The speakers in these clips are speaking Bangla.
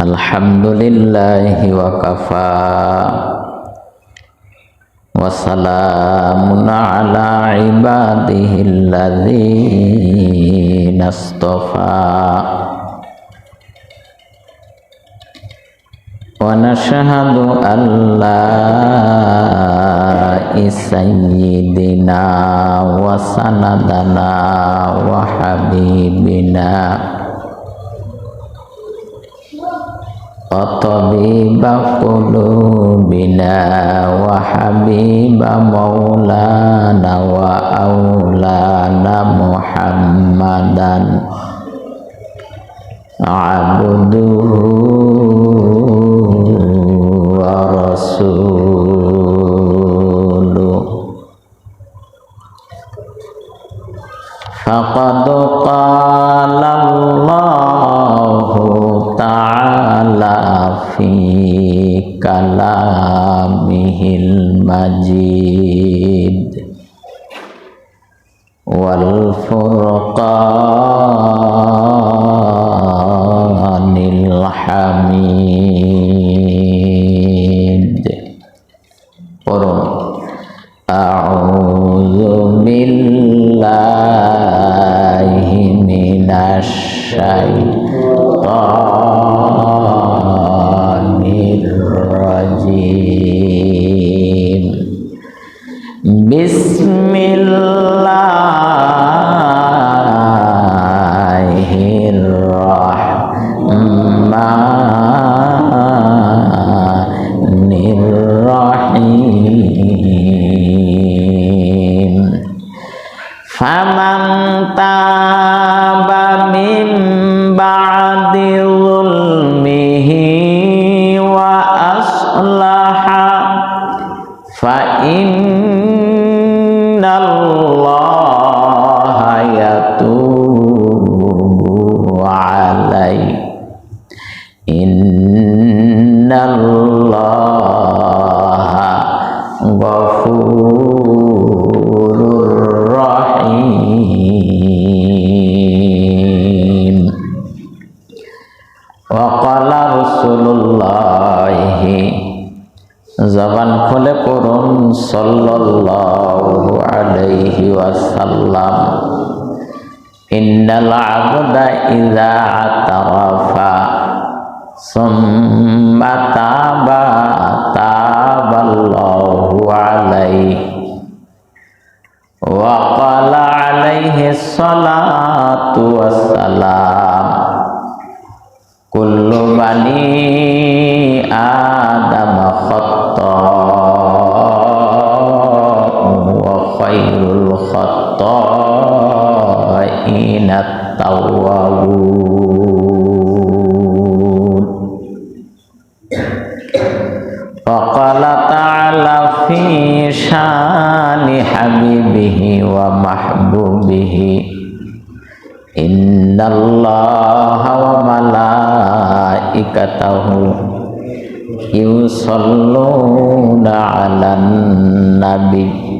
الحمد لله وكفى وسلام على عباده الذين اصطفى ونشهد أن لا سيدنا وسندنا وحبيبنا وطبيب قلوبنا وحبيب مولانا وأولانا محمدا. عبده ورسوله. فقد قال আলাইহি ওয়াসাল্লাম ইন্নাল আবদা ইযা আতারাফা সুম্মা তাবা তাবাল্লাহু আলাইহি ওয়া ক্বালা আলাইহি সালাতু ওয়াসসালাম কুল্লু বানি আদম খাত্তা খায়রুল খাত্তাইনা التوابون وقال تعالى في شان حبيبه ومحبوبه إن الله وملائكته يصلون على النبي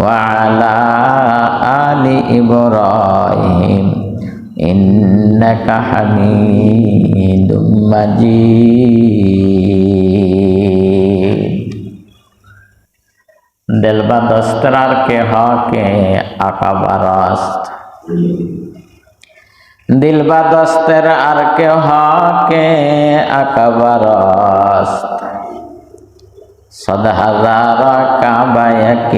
وعلى آل إبراهيم إنك حميد مجيد دلبا دسترار کے ہاں کے آقا براست دلبا دستر ار کے ہاں کے آقا براست সদ হাজার কাবায়াক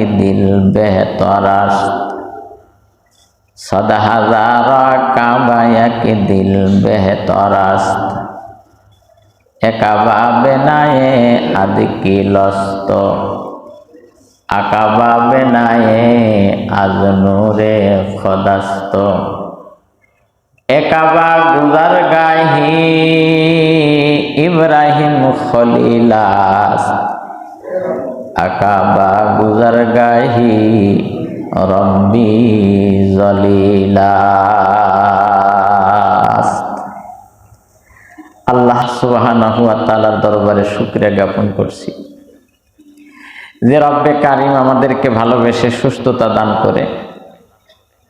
একাবা বেনায়ে লস্ত। আকাবা বেনায়ে আজ নূরে খদাস্ত। একাবা গুজার গাহি ইব্রাহিম খলিলাস্ত। আকাবা গুজার গাহি, রব্বি জলিলাস। আল্লাহ সুবাহানাহু তাআলার দরবারে শুকরিয়া জ্ঞাপন করছি। যে রব্বে কারিম আমাদেরকে ভালোবেসে সুস্থতা দান করে,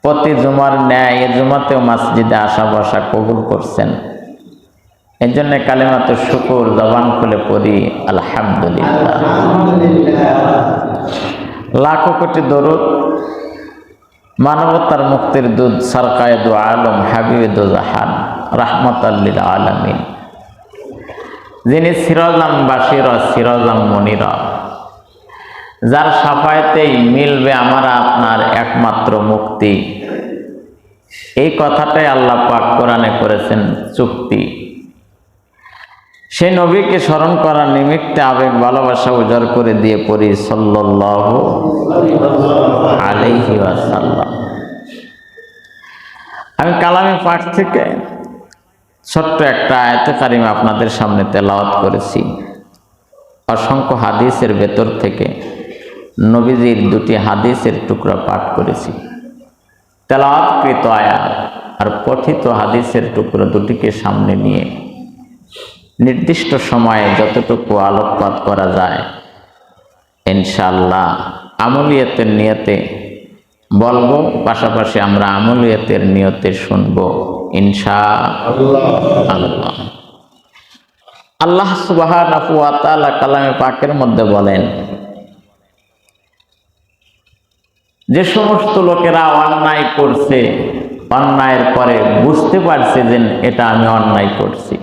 প্রতি জুমার ন্যায় এ জুমাতেও মসজিদে আসা বসা কবুল করছেন। এর জন্য কালিমাত শুকুর জবান খুলে পড়ি, আলহামদুলিল্লাহ। লাখো কোটি দরুদ, মানবতার মুক্তির দুধ, সরকায়দু আলম, হাবিবুদ জাহান রাহমত আল্লিল আলমিন। যিনি সিরজাম বাসির সিরজাম মনির। যার সাফায়তেই মিলবে আমার আপনার একমাত্র মুক্তি। এই কথাটাই আল্লাহ পাক কোরআনে করেছেন, চুক্তি। সেই নবীকে স্মরণ করার নিমিত্তে আবেগ, ভালোবাসা উজাড় করে দিয়ে পড়ি সাল্লাহ ওয়াসাল্লাম। আমি কালামি পাঠ থেকে ছোট্ট একটা আয়তে কারিমে আপনাদের সামনে তেলাওয়াত করেছি। অসংখ্য হাদিসের ভেতর থেকে নবীজির দুটি হাদিসের টুকরা পাঠ করেছি। তেলাওয়াতকৃত আয়াত আর পঠিত হাদিসের টুকরো দুটিকে সামনে নিয়ে নির্দিষ্ট সময়ে যতটুকু আলোকপাত করা যায় ইনশাল্লাহ আমলিয়তের নিয়তে বলব, পাশাপাশি আমরা আমলিয়তের নিয়তে শুনব ইনশা আল্লাহ আল্লাহ সুবাহ কালামে পাকের মধ্যে বলেন, যে সমস্ত লোকেরা অন্যায় করছে, অন্যায়ের পরে বুঝতে পারছে যে এটা আমি অন্যায় করছি।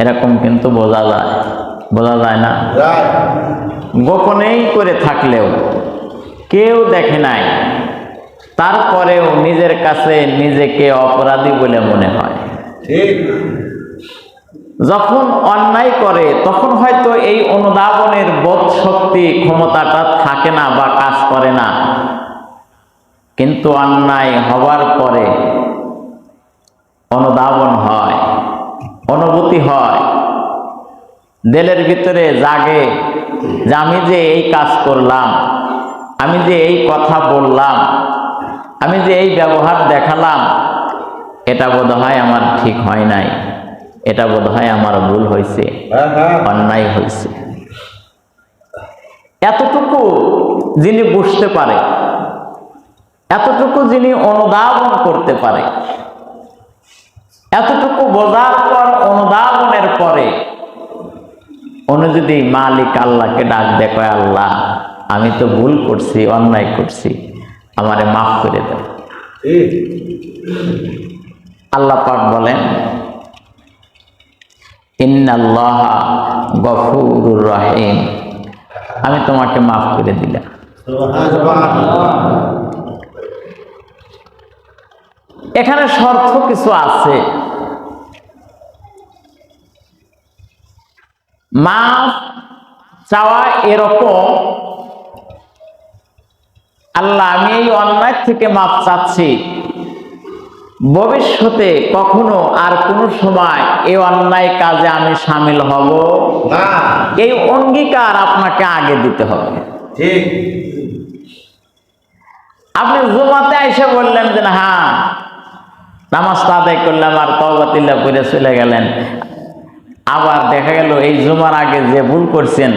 এরকম কিন্তু বোঝা যায়। বোঝা যায় না? গোপনেই করে থাকলেও কেউ দেখে নাই তারপরেও নিজের কাছে নিজেকে অপরাধী বলে মনে হয়। যখন অন্যায় করে তখন হয়তো এই অনুধাবনের বোধ শক্তি ক্ষমতাটা থাকে না বা কাজ করে না। কিন্তু অন্যায় হবার পরে অনুধাবন হয় অনুভূতি হয় দেলের ভিতরে জাগে যে আমি যে এই কাজ করলাম আমি যে এই কথা বললাম আমি যে এই ব্যবহার দেখালাম এটা বোধ হয় আমার ঠিক হয় নাই। এটা বোধ হয় আমার ভুল হয়েছে অন্যায় হয়েছে এতটুকু যিনি বুঝতে পারে এতটুকু যিনি অনুধাবন করতে পারে এতটুকু বোঝার পর অনুধাবনের পরে উনি যদি মালিক আল্লাহকে ডাক দেখো আল্লাহ আমি তো ভুল করছি অন্যায় করছি আমারে মাফ করে দেব আল্লাহ পাক বলেন ইন্নাল্লাহ গফুরুর রহিম। আমি তোমাকে মাফ করে দিলাম। এখানে শর্ত কিছু আছে। মাফ চাওয়া এরকম। আল্লাহ আমি এই অন্যায় থেকে মাপ চাচ্ছি। ভবিষ্যতে কখনো আর কোনো সময় এই অন্যায় কাজে আমি সামিল হব। এই অঙ্গীকার আপনাকে আগে দিতে হবে। ঠিক। আপনি জুমাতে এসে বললেন যে না, হ্যাঁ নামাজ আদায় করলাম আর তবাতিল্লা করে চলে গেলেন। আবার দেখা গেল এই জুমার আগে যে ভুল করছেন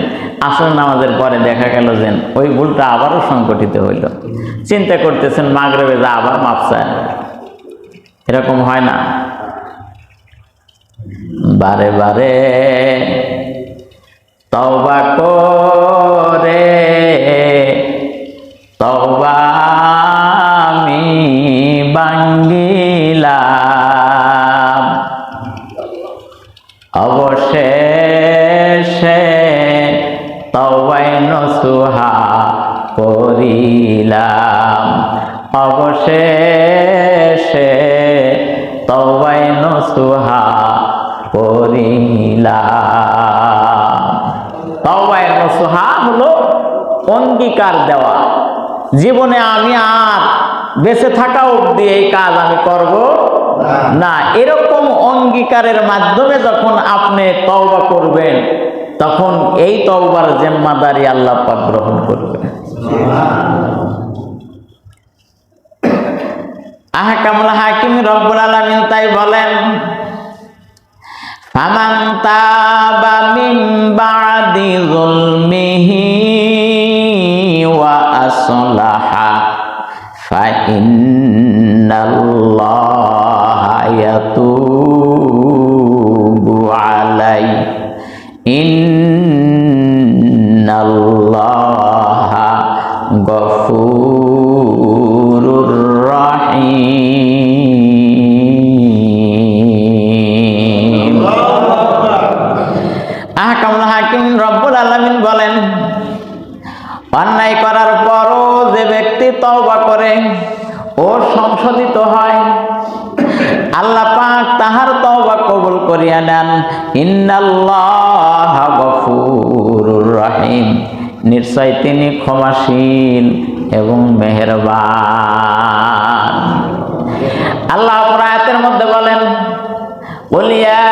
আসল নামাজের পরে দেখা গেল যে ওই ভুলটা আবারও সংগঠিত হইল। চিন্তা করতেছেন, মাগরবে যা আবার মাপ চায় এরকম হয় না। বারে বারে তবা অঙ্গীকার দেওয়া। জীবনে আমি আর বেঁচে থাকা অব্দি এই কাজ আমি করব না। এরকম অঙ্গীকারের মাধ্যমে যখন আপনি তওবা করবেন, তখন এই তওবার জিম্মাদারি আল্লাহ পাক গ্রহণ করবেন। বায়ানান ইন্নাল্লাহ গফুরুর রহিম। নিশ্চয় তিনি ক্ষমাসীন এবং মেহেরবান। আল্লাহ আয়াতের মধ্যে বলেন বলিয়া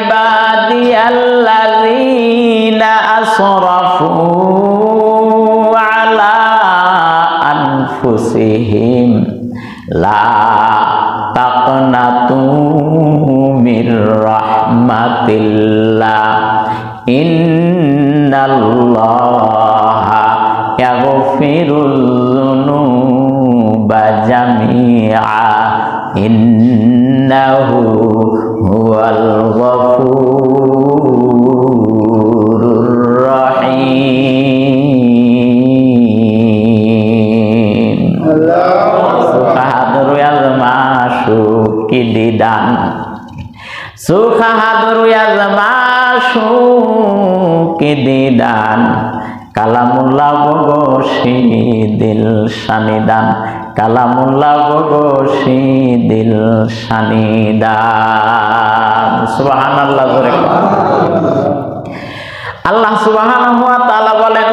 ইবাদি আল্লাযীনা আসরাফু আলা আনফুসিহিম। লা তাকনাতু মির রাহমাতিল্লাহ। ইন্নাল্লাহা ইয়াগফিরুল যুনুবা জামিআ। ইন্নাহু হুয়াল গফুরুর রহিম। আল্লাহ সুবহানাহু ওয়াল মাশুকি দিদান yal masuki didan Kalamullah bogoshi dil sanidan Kalamullah bogoshi dil sanidan Subhanallah জোরে। আল্লাহ সুবহানাহু ওয়া তাআলা বলেন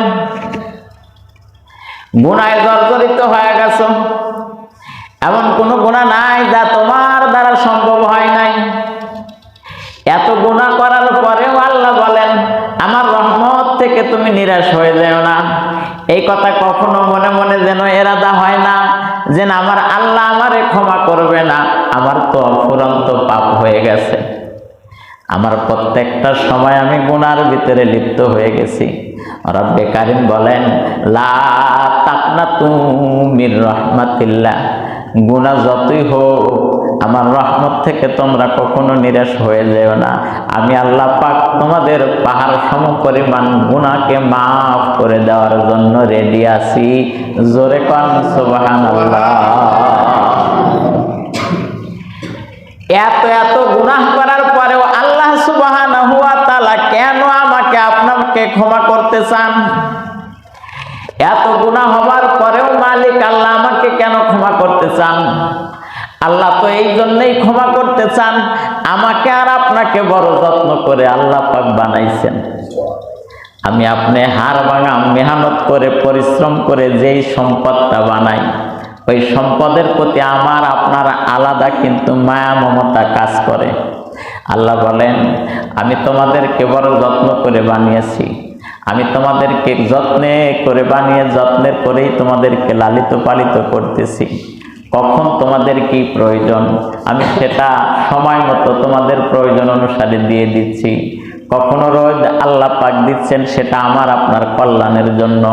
গুনায় জর্জরিত হয়ে গেছো এমন কোনো গুণা নাই যা তোমার দ্বারা সম্ভব হয় নাই তুমি নিরাশ হয়ে যাও না। এই কথা কখনো মনে মনে যেন এরাদা হয় না, যেন আমার আল্লাহ আমারে ক্ষমা করবে না। আমার তো অফুরন্ত পাপ হয়ে গেছে। আমার প্রত্যেকটা সময় আমি গুনার ভিতরে লিপ্ত হয়ে গেছি। রব্বে কারিম বলেন, লা তাকনা তুমির রহমাতিল্লাহ। গুনাহ যতই হোক, আমার রহমত থেকে তোমরা কখনো নিরাশ হয়ে যেও না। আমি আল্লাহ পাক তোমাদের পাহাড় সম পরিমাণ গুণাকে মাফ করে দেওয়ার জন্য রেডি আছি। জোরে কন, সুবহানাল্লাহ। এত এত গুনাহ করার পরেও আল্লাহ সুবহানাহু হুয়া তালা কেন আমাকে, আপনাকে ক্ষমা করতে চান? এত গুনাহ হবার পরেও মালিক আল্লাহ আমাকে কেন ক্ষমা করতে চান? আল্লাহ তো এই জন্যই ক্ষমা করতে চান। আমাকে আর আপনাকে বড় যত্ন করে আল্লাহ পাক বানাইছেন। আমি আপনি হার ভাঙা মেহনত করে, পরিশ্রম করে যেই সম্পদটা বানাই, ওই সম্পদের প্রতি আমার, আপনার আলাদা কিন্তু মায়া মমতা কাজ করে। আল্লাহ বলেন, আমি তোমাদেরকে বড় যত্ন করে বানিয়েছি। আমি তোমাদেরকে যত্নে করে বানিয়ে, যত্নের করেই তোমাদেরকে লালিত পালিত করতেছি। কখন তোমাদের কি প্রয়োজন? আমি সেটা সময় মতো তোমাদের প্রয়োজন অনুসারে দিয়ে দিচ্ছি। কখনো রোদ আল্লাহ পাক দিচ্ছেন সেটা আমার আপনার কল্যাণের জন্য,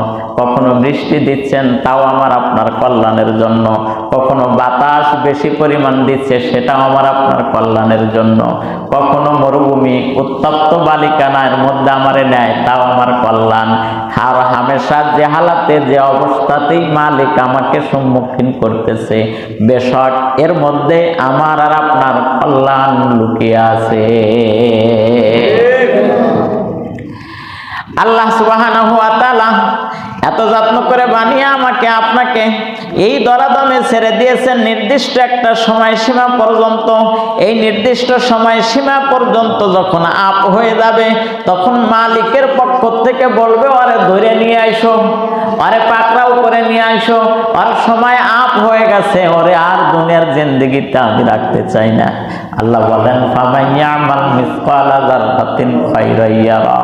কখনো বৃষ্টি দিচ্ছেন তাও আমার আপনার কল্যাণের জন্য, কখনো বাতাস বেশি পরিমাণ দিচ্ছে সেটাও আমার আপনার কল্যাণের জন্য, কখনো মরুভূমি উত্তপ্ত বালিকানার মধ্যে আমারে নেয় তাও আমার কল্যাণ, আর হামেশা যে হালাতে যে অবস্থাতেই মালিক আমাকে সম্মুখীন করতেছে বেশক এর মধ্যে আমার আর আপনার কল্যাণ লুকিয়ে আছে। আল্লাহ তাআলা এত যত্ন করে বানিয়ে আমাকে, আপনাকে এই দরাদমে ছেড়ে দিয়েছেন নির্দিষ্ট একটা সময়সীমা পর্যন্ত। এই নির্দিষ্ট সময়সীমা পর্যন্ত যখন আপ হয়ে যাবে, তখন মালিকের পক্ষ থেকে বলবে ওরে ধরে নিয়ে আইসো ওরে পাকড়াও করে নিয়ে আইসো ওর সময় আপ হয়ে গেছে, ওরে আর দুনিয়ার জিন্দগিতে আমি রাখতে চাই না। আল্লাহ বলেন, ফামাইয়া আমাল মিসকালা যাররাতিন খাইরাইয়ারা।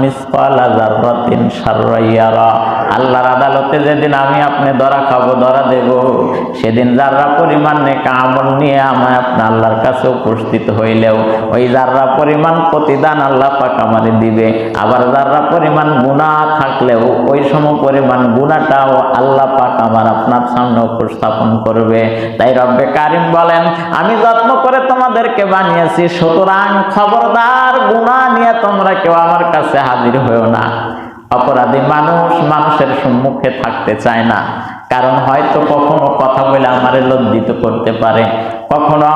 মিসকালা যাররাতিন শাররাইয়ারা আল্লাহর আদালতে যেদিন আমি আপনি ধরা খাব, ধরা দেব, সেদিন যাররা পরিমাণ আমল নিয়ে আপনি আল্লাহর কাছে উপস্থিত হইলেও, ওই যাররা পরিমাণ প্রতিদান আল্লাহ পাক দিবে। আবার যাররা পরিমাণ গুনাহ থাকলেও, ওই সম পরিমাণ গুনাহটাও আল্লাহ পাক আমার আপনার সামনে উপস্থাপন করবে। তাই রব্বে কারিম বলেন, আমি যত্ন করে তোমাদেরকে বানিয়েছি, সুতরাং খবরদার গুনাহ নিয়ে তোমরা কেউ আমার কাছে হাজির হয়েও না। অপরাধী মানুষ মানুষের সম্মুখে থাকতে চায় না। কারণ হয়তো কখনো কথা বলে আমারে লজ্জিত করতে পারে। কখনো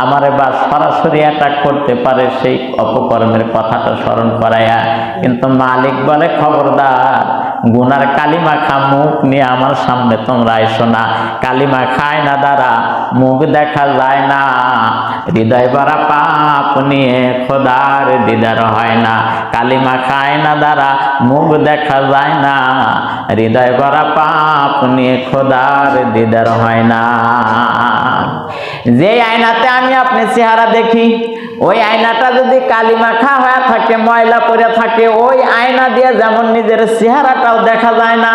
আমারে বা সরাসরি অ্যাটাক করতে পারে সেই অপকর্মের কথাটা স্মরণ করাইয়া। কিন্তু মালিক বলে, খবরদার গুনার কালিমা খা মুখ নিয়ে আমার সামনে তোমরা এসো না। কালিমা খায় না দ্বারা মুখ দেখা যায় না। হৃদয় ভরা পাপ নিয়ে খোদার দিদার হয় না। কালিমা খায় না দ্বারা মুখ দেখা যায় না। হৃদয় ভরা পাপ নিয়ে খোদার দিদার হয় না। যে আয়নাতে আমি আপনি চেহারা দেখি ওই আয়নাটা যদি কালি মাখা হয়ে থাকে, ময়লা পরে থাকে, ওই আয়না দিয়ে যেমন নিজের চেহারাটাও দেখা যায় না,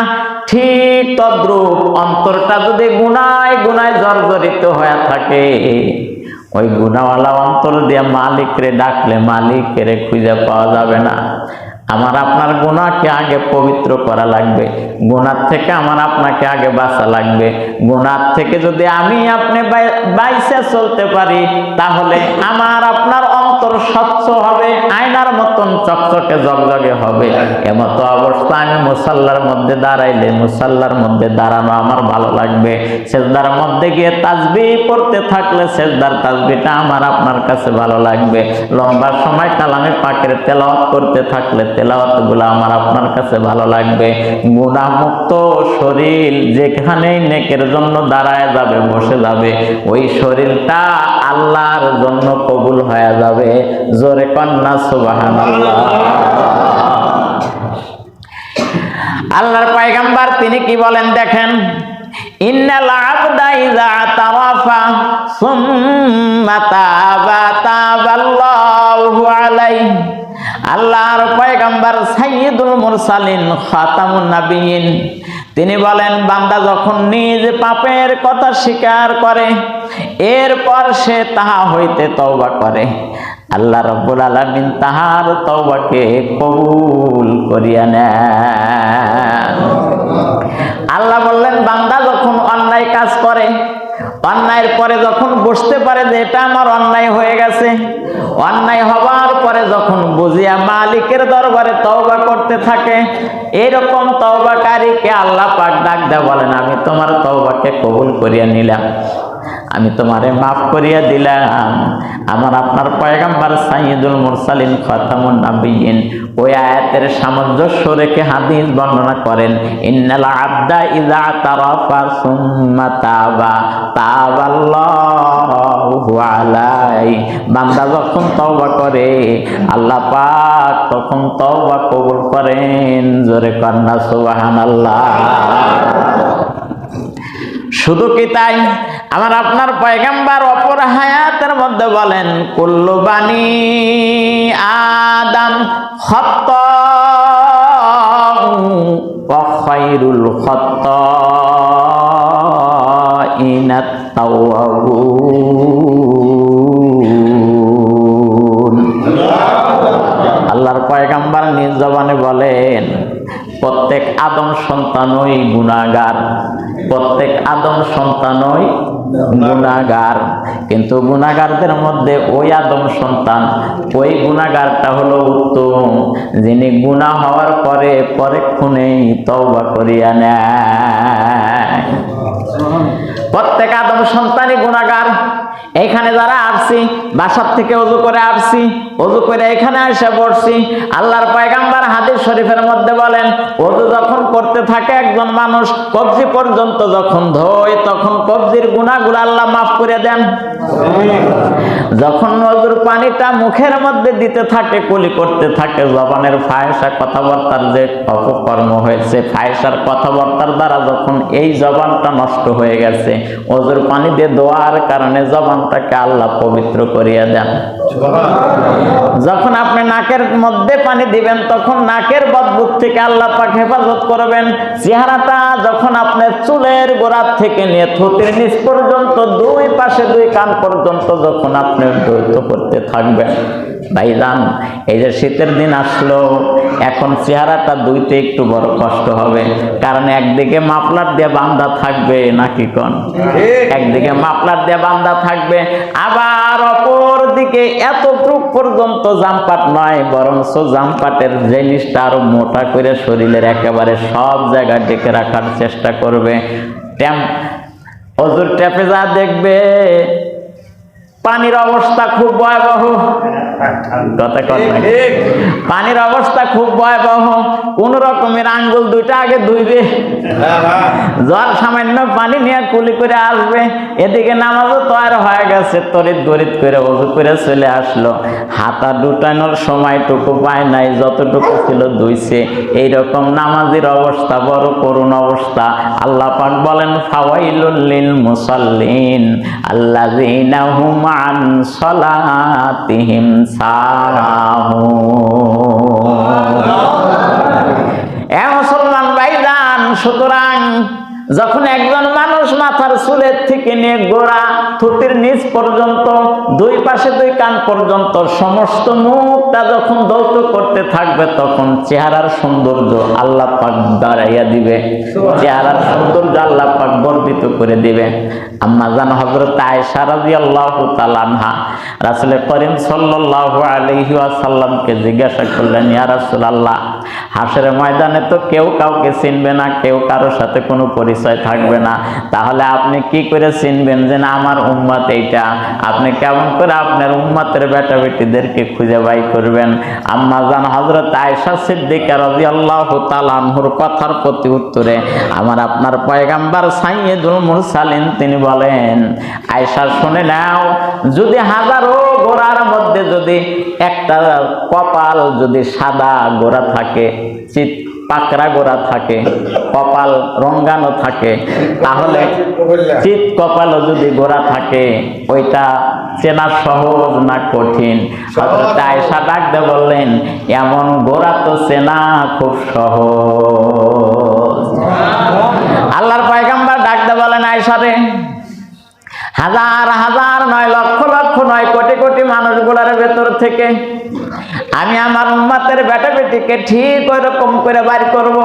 ঠিক তদ্রুপ অন্তরটা যদি গুনায় গুনায় জর্জরিত হয়ে থাকে। ওই গুণাওয়ালা অন্তর দিয়ে মালিকরে ডাকলে মালিকের খুঁজে পাওয়া যাবে না। আমার আপনার গুণাকে আগে পবিত্র করা লাগবে। গোনার থেকে আমার আপনাকে আগে বাঁচা লাগবে। গোনার থেকে যদি আমি আপনি বাই- বাইসে চলতে পারি, তাহলে আমার আপনার অন্তর স্বচ্ছ হবে, আয়নার মতন চকচকে জগজগে হবে। এমতো অবস্থা আমি মুসাল্লার মধ্যে দাঁড়াইলে, মুসাল্লার মধ্যে দাঁড়ানো আমার ভালো লাগবে। সেজদার মধ্যে গিয়ে তাজবি পড়তে থাকলে সেজদার তাজবিটা আমার আপনার কাছে ভালো লাগবে। লম্বা সময় কালামে পাকের তেলাওয়াত করতে থাকলে তেলাওয়াতগুলো আমার আপনার কাছে ভালো লাগবে। গুণামুক্ত শরীর যেখানেই নেকের জন্য দাঁড়ায় যাবে, বসে যাবে। ওই শরীরটা আল্লাহর জন্য কবুল হয়ে যাবে। জোরে কন্যা সুবাহান আল্লাহর পয়গাম্বার, তিনি কি বলেন দেখেন? আল্লাহর পয়গাম্বার মুরসালিন, খাতামুন নাবিয়িন তিনি বলেন, বান্দা যখন নিজ পাপের কথা স্বীকার করে, এরপর সে তাহা হইতে তওবা করে। আল্লাহ রব্বুল আলামিন তাহার তওবাকে কবুল করিয়া নেন। আল্লাহ বললেন, বান্দা যখন অন্যায় কাজ করে, অন্যায়ের পরে যখন বুঝতে পারে যে এটা আমার অন্যায় হয়ে গেছে, অন্যায় হবার পরে যখন বুঝিয়া মালিকের দরবারে তওবা করতে থাকে, এরকম তওবাকারীকে আল্লাহ পাক ডাক দেয় বলেন, আমি তোমার তওবাকে কবুল করিয়া নিলাম। আমি তোমারে মাফ করিয়া দিলাম। আমার আপনার পয়গাম্বার সাইয়দুল মুরসালিন খতামুন নাবিয়িন ওই আয়াতের সামঞ্জস্য রেখে হাদিস বর্ণনা করেন, ইন্নাল আবদা ইযা তারাফা সুম্মা তাবা, তাবাল্লাহু আলাই। বান্দা যখন তওবা করে, আল্লাহ পাক তখন তওবা কবুল করেন। জোরে কন্না সুবহানাল্লাহ। শুধু কি তাই? আমার আপনার পয়গাম্বার অপর হায়াতের মধ্যে বলেন, কুল্লু বানি আদম খত্ত খৈরুল ইনাত আল্লাহর পয়গাম্বার নিজ জবানে বলেন, প্রত্যেক আদম সন্তানই গুণাগার প্রত্যেক আদম সন্তানই গুণাগার। কিন্তু গুণাগারদের মধ্যে ওই আদম সন্তান, ওই গুণাগারটা হলো উত্তম। যিনি গুণা হওয়ার পরে পরেক্ষণেই তওবা করিয়া নেয়। প্রত্যেক আদম সন্তানই গুণাগার। এখানে যারা আসছি বাসার থেকে অজু করে আসছি অজু করে এখানে এসে পড়ছি। আল্লাহর পয়গাম্বার হাদিস শরীফের মধ্যে বলেন, অজু যখন করতে থাকে একজন মানুষ, কবজি পর্যন্ত যখন ধোয়, তখন কবজির গুণাগুলো আল্লাহ মাফ করে দেন। যখন নজর পানিটা মুখের মধ্যে দিতে থাকে, কুলি করতে থাকে, জবানের ফায়সা কথাবার্তার যে অপকর্ম হয়েছে ফায়সার কথাবার্তার দ্বারা যখন এই জবানটা নষ্ট হয়ে গেছে, অজুর পানি দিয়ে দোয়ার কারণে জবানটাকে আল্লাহ পবিত্র করিয়া দেন। যখন আপনি নাকের মধ্যে পানি দিবেন তখন নাকের বদবুক থেকে আল্লাহ পাক হেফাজত করবেন। চেহারাটা যখন আপনার চুলের গোড়ার থেকে নিয়ে থুতির নিচ পর্যন্ত দুই পাশে দুই কান পর্যন্ত যখন আপনি দ্বৈত করতে থাকবেন ভাইজান এই যে শীতের দিন আসলো এখন চেহারাটা দুইতে একটু বড় কষ্ট হবে। কারণ একদিকে মাফলার দিয়ে বান্ধা থাকবে নাকি কোন? একদিকে মাফলার দিয়ে বান্ধা থাকবে আবার অপর দিকে এতটুক পর্যন্ত জামপাট নয়, বরঞ্চ জামপাটের জিনিসটা আরও মোটা করে শরীরের একেবারে সব জায়গায় ডেকে রাখার চেষ্টা করবে। ট্যাম্প অজুর ট্যাপে যা দেখবে পানির অবস্থা খুব ভয়াবহ। কথা কথা পানির অবস্থা খুব ভয়াবহ। কোন রকমের আঙ্গুল দুইটা আগে ধুইবে। জল সামান্য পানি নিয়ে কুলি করে আসবে। এদিকে নামাজও তৈরি হয়ে গেছে। তরিত গরিত করে অজু করে চলে আসলো। হাতা দুটানোর সময়টুকু পায় নাই যতটুকু ছিল ধুইছে। এইরকম নামাজের অবস্থা বড় করুণ অবস্থা। আল্লাহ পাক বলেন ফাওয়াইলুল লিল মুসাল্লিন আল্লাযীনা হুম আন সালাতিহিম সাহুন এ মুসলমান ভাইজান সুতরাং যখন একজন মানুষ মাথার চুলের থেকে নিয়ে গোড়া থুতির নিচ পর্যন্ত দুই পাশে দুই কান পর্যন্ত সমস্ত মুখটা যখন দৌত করতে থাকবে তখন চেহারার সৌন্দর্য আল্লাহ পাক দাঁড়াইয়া দিবে। চেহারার সৌন্দর্য আল্লাহ পাক বর্ধিত করে দিবে। আম্মা জান হজরত আয়েশা রাদিয়াল্লাহু তাআলা আনহা রাসূল করিম সাল্লাল্লাহু আলাইহি ওয়াসাল্লামকে জিজ্ঞাসা করলেন ইয়া রাসূলুল্লাহ হাসের ময়দানে তো কেউ কাউকে চিনবে না কেউ কারোর সাথে কোনো পরিচয় থাকবে না। তাহলে আপনি কি করে চিনবেন যে না, আমার উম্মত এইটা? আপনি কেমন করে আপনার উম্মতের বেটা বেটিদেরকে খুঁজে বাই করবেন? আম্মা জান হজরত আয়েশা সিদ্দিকা রাদিয়াল্লাহু তাআলা আনহুর কথার প্রতি উত্তরে আমার আপনার পয়গাম্বার সাইয়্যিদুল মুরসালিন তিনি বলেন, আয়েশা, শুনে নাও, যদি হাজারো গোড়ার মধ্যে যদি একটা কপাল যদি সাদা গোড়া থাকে চিত পাকড়া গোড়া থাকে, কপাল রঙ্গানো থাকে, তাহলে চিত কপালও যদি গোড়া থাকে, ওইটা চেনা সহজ না কঠিন। আয়েশা ডাকতে বললেন, এমন গোড়া তো চেনা খুব সহজ। আল্লাহর পয়গাম্বার ডাকতে বলেন, আয়েশা রে, হাজার হাজার, নয় লক্ষ লক্ষ, নয় কোটি কোটি মানুষগুলার ভেতর থেকে আমি আমার উম্মাতের বেটা বেটিকে ঠিক ওই রকম করে বাড়ি করব।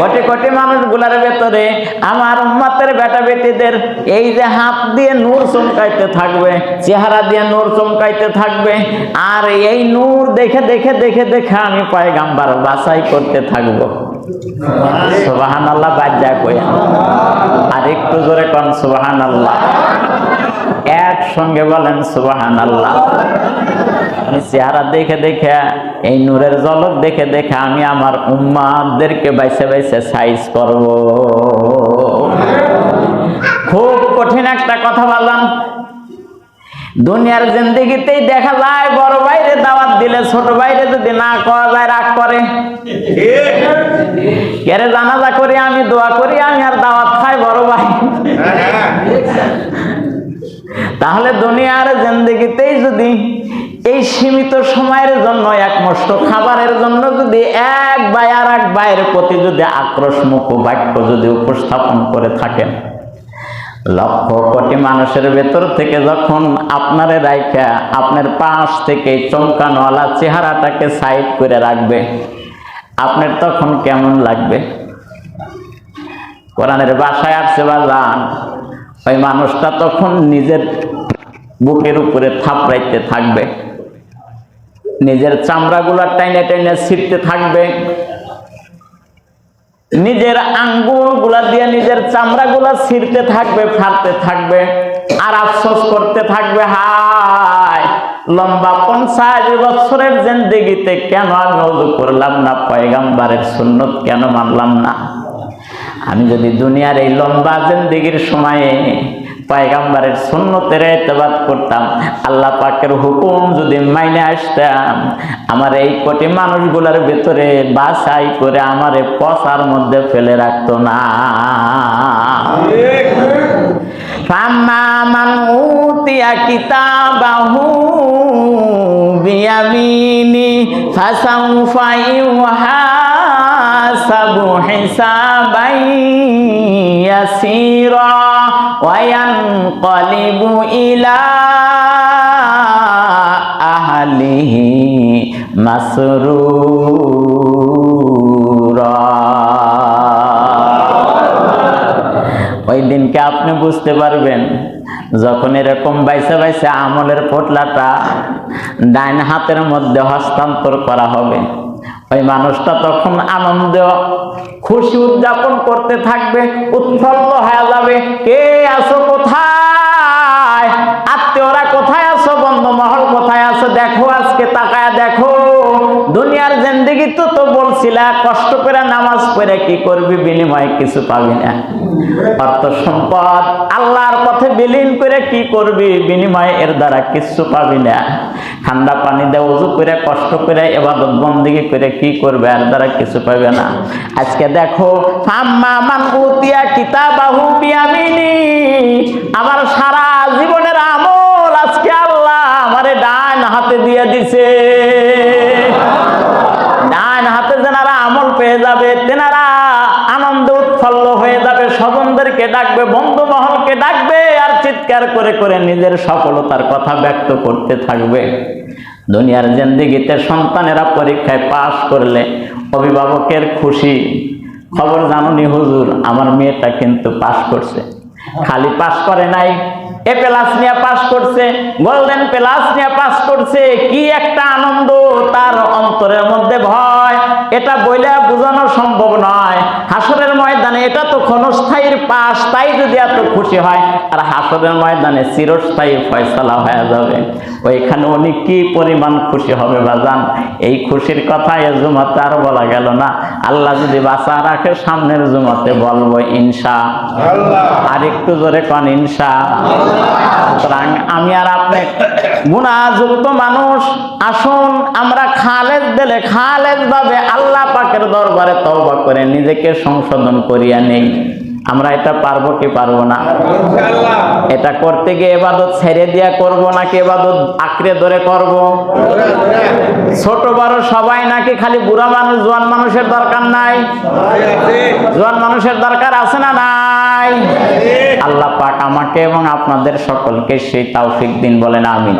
কোটি কোটি মানুষগুলার ভেতরে আমার উম্মাতের বেটা বেটিদের এই যে হাত দিয়ে নূর চমকাইতে থাকবে চেহারা দিয়ে নূর চমকাইতে থাকবে আর এই নূর দেখে দেখে দেখে দেখে আমি পয়গাম্বার বাছাই করতে থাকব। সুবাহান আল্লাহ বাজ্যা কইয়া। আর একটু জোরে কন সুবাহান আল্লাহ একসঙ্গে বলেন সুবাহান আল্লাহ চেহারা দেখে দেখে এই নূরের জলক দেখে দেখে আমি আমার উম্মাদেরকে বাইসে বাইসে সাইজ করব। খুব কঠিন একটা কথা বললাম। দুনিয়ার জিন্দিগিতেই দেখা যায় বড় বাইরে দাওয়াত দিলে ছোট বাইরে যদি না করা যায় রাগ করে। কেরে জানাজা করি আমি দোয়া করি আমি আর দাওয়াত তাহলে দুনিয়ার জিন্দগিতেই যদি এই সীমিত সময়ের জন্য এক মস্ত খাবারের জন্য যদি এক বাই আর এক বাইয়ের প্রতি যদি আক্রোশমুখ বাক্য যদি উপস্থাপন করে থাকেন, লক্ষ কোটি মানুষের ভেতর থেকে যখন আপনারে রাইখা আপনার পাশ থেকে চমকানোয়ালা চেহারাটাকে সাইড করে রাখবে, আপনার তখন কেমন লাগবে? কোরআনের বাসায় আসছে বা যান ওই মানুষটা তখন নিজের বুকের উপরে থাপড়াইতে থাকবে। নিজের চামড়াগুলা টাইনে টাইনে ছিটতে থাকবে। নিজের আঙ্গুলগুলা দিয়ে নিজের চামড়া গুলা ছিঁড়তে থাকবে, ফাড়তে থাকবে, আর আফসোস করতে থাকবে, হায়! লম্বা পঞ্চাশ বছরের জিন্দেগিতে কেন আমি অজু করলাম না? পয়গাম্বারের সুন্নত কেন মানলাম না? আমি যদি দুনিয়ার এই লম্বা জিন্দেগির সময়ে পয়গাম্বারের সুন্নতের এতবাদ করতাম। আল্লাহ পাকের হুকুম যদি মাইনে আসতাম, আমার এই কোটি মানুষগুলোর ভেতরে বাছাই করে আমারে পচার মধ্যে ফেলে রাখতো না। ফাম্মা মান উতিয়া কিতাবাহু ইলা আহলিহি মাসরুরা। ওই দিনকে আপনি বুঝতে পারবেন, যখন এরকম বাইসে বাইসে আমলের পোটলাটা ডাইন হাতের মধ্যে হস্তান্তর করা হবে, ওই মানুষটা তখন আনন্দ খুশি উদযাপন করতে থাকবে, উৎফুল্ল হয়ে যাবে। কে আছো কোথায়? আত্মীয়রা কোথায় আছো? বন্ধু মহল কোথায় আছো? দেখো আজকে তাকায় দেখো। বলছিলা কষ্ট করে নামাজ পড়ে কি করবি? বিনিময়ে কিছু পাবি না। অর্থ সম্পদ, আল্লাহর পথে বিলীন করে কি করবি? বিনিময়ে এর দ্বারা কিছু পাবি না। ঠান্ডা পানি দিয়ে উজু করে, কষ্ট করে, এবাদত বন্দিগি করে কি করবে? এর দ্বারা কিছু পাবে না। আজকে দেখো, ফাম্মা মান উতিয়া কিতাবাহু বিয়ামিনি। আমার সারা জীবনের স্বজনদেরকে ডাকবে, বন্ধু মহলকে ডাকবে, আর চিৎকার করে করে নিজের সফলতার কথা ব্যক্ত করতে থাকবে। দুনিয়ার জিন্দিগিতে সন্তানেরা পরীক্ষায় পাশ করলে অভিভাবকের খুশি। খবর জানুনি, হুজুর, আমার মেয়েটা কিন্তু পাশ করছে। খালি পাশ করে নাই, এ প্লাস নিয়ে পাস করছে, গোল্ডেন প্লাস নিয়ে পাস করছে, কি একটা আনন্দ, তার অন্তরের মধ্যে ভয়। এটা বইলে বোঝানো সম্ভব নয়। হাসরের ময়দানে এটা ক্ষণস্থায়ীর পাশ তাই যদি এত খুশি হয় আর হাসরের ময়দানে চিরস্থায়ী ফয়সালা হয়ে যাবে। ওইখানে উনি কি পরিমাণ খুশি হবে বাজান? এই খুশির কথা এ জুমাতে আর বলা গেল না। আল্লাহ যদি বাঁচা রাখে সামনের জুমাতে বলব ইনসা আর একটু জোরে কন ইনসা সুতরাং আমি আর আপনি গুণাযুক্ত মানুষ। আসুন আমরা খালেদ দিলে খালেদ ভাবে আল্লাহ পাকের দরবারে তওবা করে নিজেকে সংশোধন করিয়া নেই। আমরা এটা পারব কি পারব না? এটা করতে গিয়ে এবাদত ছেড়ে দিয়া করব নাকি এবাদত আঁকড়ে ধরে করব? ছোট বড় সবাই নাকি খালি বুড়া মানুষ জোয়ান মানুষের দরকার নাই? জোয়ান মানুষের দরকার আছে না নাই? আল্লাহ পাক আমাকে এবং আপনাদের সকলকে সেই তৌফিক দিন বলেন আমিন।